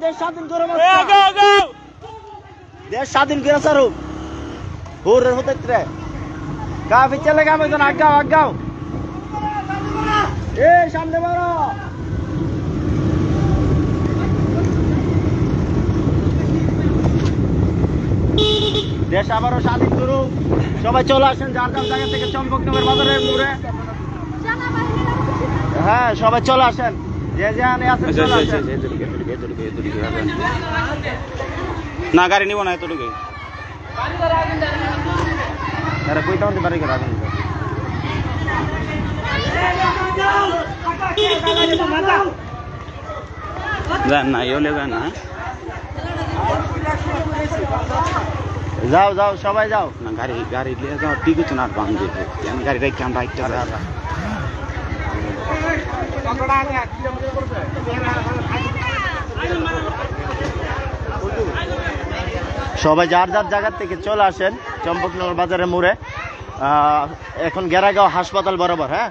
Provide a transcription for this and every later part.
দেশ স্বাধীন করে দেশ স্বাধীন করে সামনে বাড়ো দেশ আবারও স্বাধীন করুক সবাই চলে আসেন যার যার জায়গা থেকে চম্পকনগর বাজারের মোড়ে। হ্যাঁ সবাই চলে আসেন। যে যেখানে আছেন চলে আসেন। না গাড়ি নিব না এতটুকু। আরে আগুন যান না যান না যাও যাও, সবাই যাও। না, গাড়ি গাড়ি লিয়ে যাও, ঠিক আছে না বান দিতে আমি গাড়ি রেখে আমরা একটা সবাই যার যার জায়গা থেকে চলে আসেন, চম্পকনগর বাজারে মোড়ে। এখন গেরাগাঁও হাসপাতাল বরাবর হ্যাঁ?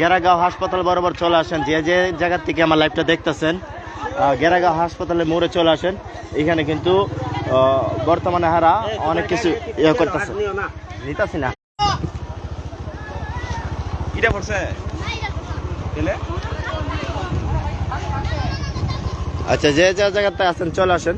গেরাগাঁও হাসপাতাল বরাবর চলে আসেন। যে যে জায়গা থেকে আমার লাইভটা দেখতেছেন আহ, হাসপাতালে মোড়ে চলে আসেন। এখানে কিন্তু আহ, বর্তমানে হারা অনেক কিছু ইয়ে করতেছে। নিতাছি না। কিটা করছে আচ্ছা যে যে জায়গাতে আসেন চলে আসেন।